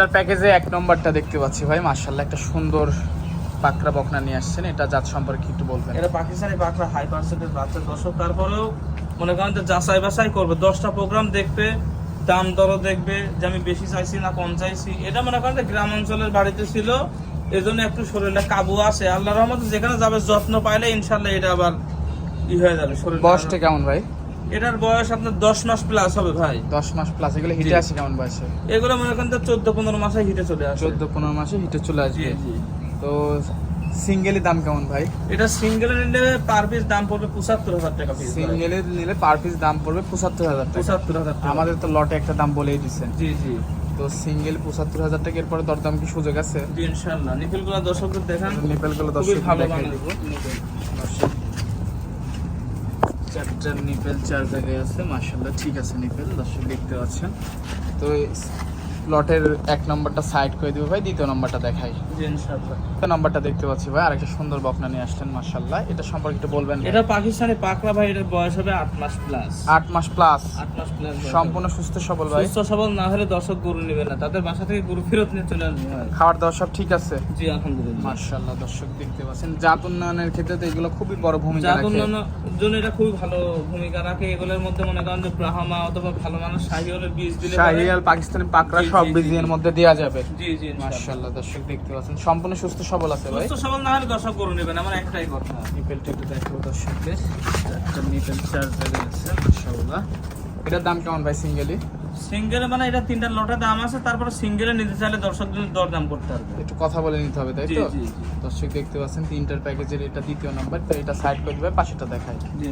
তিনটার প্যাকেজে এক নম্বরটা দেখতে পাচ্ছি ভাই মার্শাল্লাহ একটা সুন্দর পাকড়া বকনা নিয়ে আসছেন। এটা জাত সম্পর্কে একটু বলবেন। এটা পাকিস্তানি বাকরা হাই পার্সেন্টেজ বাচ্চা দর্শক। তারপরেও মনে করেন যে যাচাই বাছাই করবে। দশটা প্রোগ্রাম দেখবে দাম দরও দেখবে যে আমি বেশি চাইছি না কম চাইছি। এটা মনে করেন যে গ্রাম অঞ্চলের বাড়িতে ছিল এজন্য একটু শরীরটা কাবু আছে। আল্লাহ রহমতে যেখানে যাবে যত্ন পাইলে ইনশাল্লাহ এটা আবার ই হয়ে যাবে শরীর বয়সটা কেমন ভাই? এটার বয়স আপনার দশ মাস প্লাস হবে ভাই। দশ মাস প্লাস এগুলো হিটে। আসে কেমন বয়সে? এগুলো মনে করেন চোদ্দ পনেরো মাসে হিটে চলে আসে। চোদ্দ পনেরো মাসে হিটে চলে আসবে। জি তো সিঙ্গেলি দাম কেমন ভাই? এটা সিঙ্গেল নিলে পার পিস দাম পড়বে পঁচাত্তর হাজার টাকা সিঙ্গেলে নিলে পার পিস দাম পড়বে পঁচাত্তর হাজার টাকা। পঁচাত্তর হাজার টাকা। আমাদের তো লটে একটা দাম বলেই দিচ্ছেন জি জি। তো সিঙ্গেল পঁচাত্তর হাজার টাকা এরপরে দরদাম কি সুযোগ আছে? জি ইনশাআল্লাহ। নিপিলগুলা দর্শকদের দেখান। নিপেলগুলো দর্শক ভালো। দর্শক, চারটা নিপেল চার জায়গায় আছে মার্শাল্লাহ ঠিক আছে নিপেল দর্শক দেখতে পাচ্ছেন। তো লটের এক নম্বরটা সাইড করে দিব ভাই দ্বিতীয় নম্বরটা দেখাই। নম্বরটা দেখতে পাচ্ছি ভাই আরেকটা সুন্দর বকনা নিয়ে আসছেন মার্শাল্লাহ এটা সম্পর্কে একটু বলবেন এটা পাকিস্তানি পাকড়া ভাই এটার বয়স হবে আট মাস প্লাস আট মাস প্লাস আট মাস প্লাস সম্পূর্ণ সুস্থ সবল ভাই। সুস্থ সবল না হলে দর্শক গরু নেবে না। তাদের বাসা থেকে গরু ফেরত নিয়ে চলে আসবে খাবার দাবার সব ঠিক আছে? জি আলহামদুলিল্লাহ। মার্শাল্লাহ দর্শক দেখতে পাচ্ছেন। জাত উন্নয়নের ক্ষেত্রে তো এগুলো খুবই বড় ভূমিকা রাখে। জাত উন্নয়নের জন্য এটা খুবই ভালো ভূমিকা রাখে। এগুলোর মধ্যে মনে করেন যে ব্রাহ্মা অথবা ভালো মানুষ শাহি হলে বীজ দিলে শাহিয়াল পাকিস্তানি পাকড়া জি, সব জি, মধ্যে দেওয়া যাবে। জি জি মাশাআল্লাহ দর্শক দেখতে পাচ্ছেন। সম্পূর্ণ সুস্থ সবল আছে ভাই। সুস্থ সবল না হলে দর্শক করে নেবে না আমার একটাই কথা। নিপেলটা একটু দেখো দর্শকদের। একটা নিপেল চার আছে মাশাআল্লাহ। এটার দাম কেমন ভাই সিঙ্গেলি সিঙ্গেলে মানে এটা তিনটা লটের দাম আছে তারপরে সিঙ্গেলে নিতে চাইলে দরদাম করতে পারবে। একটু কথা বলে নিতে হবে তাই তো? দর্শক দেখতে পাচ্ছেন তিনটার প্যাকেজের এটা দ্বিতীয় নাম্বার তো এটা সাইড করে দিবে পাশেটা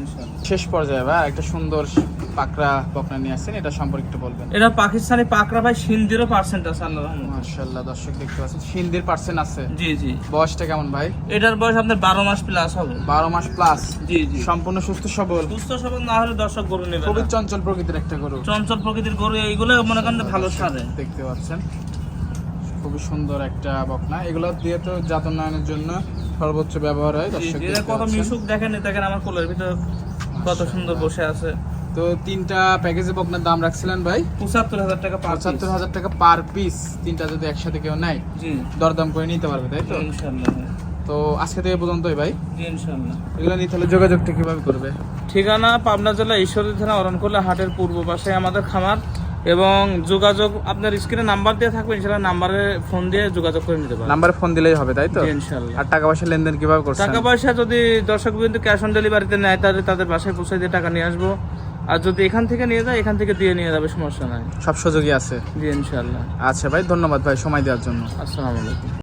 ইনশাআল্লাহ। শেষ পর্যায়ে ভাই একটা সুন্দর পাকড়া বকনা নিয়ে আসছেন এটা সম্পর্কে একটু বলবেন। এটা পাকিস্তানি পাকড়া ভাই সিন্দিরও পার্সেন্ট আছে আল্লাহ দর্শক দেখতে পাচ্ছেন সিন্দির পার্সেন্ট আছে। জি জি। বয়সটা কেমন ভাই? এটার বয়স আপনার বারো মাস প্লাস হবে। বারো মাস প্লাস জি জি। সম্পূর্ণ সুস্থ সবল। সুস্থ সবল না হলে দর্শক গরু নেবে খুবই চঞ্চল প্রকৃতির একটা গরু। চঞ্চল প্রকৃতির গরু এইগুলো মনে করেন ভালো সারে। দেখতে পাচ্ছেন। খুবই সুন্দর একটা বকনা। এগুলো দিয়ে তো জাত উন্নয়নের জন্য সর্বোচ্চ ব্যবহার হয় দর্শক কত। মিশুক দেখেন দেখেন আমার কোলের ভিতর কত সুন্দর বসে আছে। তো তিনটা প্যাকেজে বকনার দাম রাখছিলেন ভাই? পঁচাত্তর হাজার টাকা পঁচাত্তর হাজার টাকা পার পিস। তিনটা যদি একসাথে কেউ নেয় দরদাম করে নিতে পারবে তাই তো? ইনশাল্লাহ তো আজকে থেকে পর্যন্তই ভাই। জি ইনশাল্লাহ এগুলো নিতে হলে যোগাযোগটা কীভাবে করবে? ঠিকানা পাবনা জেলা ঈশ্বরী থানা অরণকোলা হাটের পূর্ব পাশে আমাদের খামার। এবং যোগাযোগ আপনার স্ক্রিনে নাম্বার দিয়ে থাকবে ইনশাল্লাহ নাম্বারে ফোন দিয়ে যোগাযোগ করে নিতে পারবেন। নাম্বারে ফোন দিলেই হবে তাই তো? ইনশাল্লাহ আর টাকা পয়সা লেনদেন কীভাবে করছেন? টাকা পয়সা যদি দর্শক বিন্দু ক্যাশ অন ডেলিভারিতে নেয় তাহলে তাদের বাসায় পৌঁছে দিয়ে টাকা নিয়ে আসব। আর যদি এখান থেকে নিয়ে যায় এখান থেকে দিয়ে নিয়ে যাবে সমস্যা নাই। সব সুযোগই আছে। জি ইনশাল্লাহ আচ্ছা ভাই ধন্যবাদ ভাই সময় দেওয়ার জন্য। আসসালামু আলাইকুম।